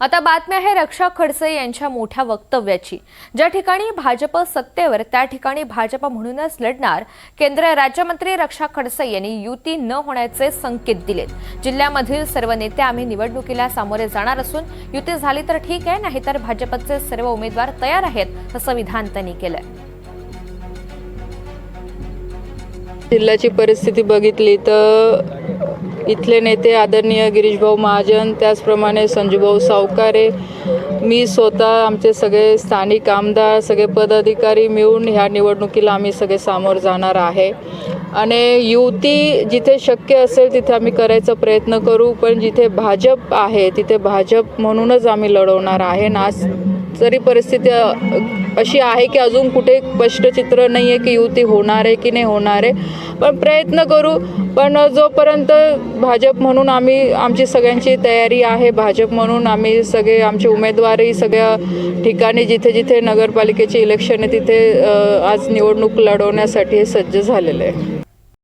आता बातमी आहे रक्षा खडसे यांच्या मोठ्या वक्तव्याची. ज्या ठिकाणी भाजप सत्तेवर त्या ठिकाणी भाजप म्हणूनच लढणार केंद्रीय राज्यमंत्री रक्षा खडसे यांनी युती न होण्याचे संकेत दिलेत. जिल्ह्यामधील सर्व नेते आम्ही निवडणुकीला सामोरे जाणार असून युती झाली तर ठीक आहे नाहीतर भाजपचे सर्व उमेदवार तयार आहेत असं विधान त्यांनी केलंय. जिल्ह्याची परिस्थिती बघितली तर इथले नेते आदरणीय गिरीशभाऊ महाजन त्याचप्रमाणे संजूभाऊ सावकारे मी स्वतः आमचे सगळे स्थानिक आमदार सगळे पदाधिकारी मिळून ह्या निवडणुकीला आम्ही सगळे सामोर जाणार आहे. आणि युती जिथे शक्य असेल तिथे आम्ही करायचा प्रयत्न करू पण जिथे भाजप आहे तिथे भाजप म्हणूनच आम्ही लढवणार आहे. नास आज जरी परिस्थिती अशी आहे की अजून कुठे स्पष्ट चित्र नाही आहे की युती होणार आहे की नाही होणार आहे पण प्रयत्न करू. पण जोपर्यंत भाजप म्हणून आम्ही आमची सगळ्यांची तयारी आहे भाजप म्हणून आम्ही सगळे आमचे उमेदवारही सगळ्या ठिकाणी जिथे जिथे नगरपालिकेचे इलेक्शन आहे तिथे आज निवडणूक लढवण्यासाठी हे सज्ज झालेलं आहे.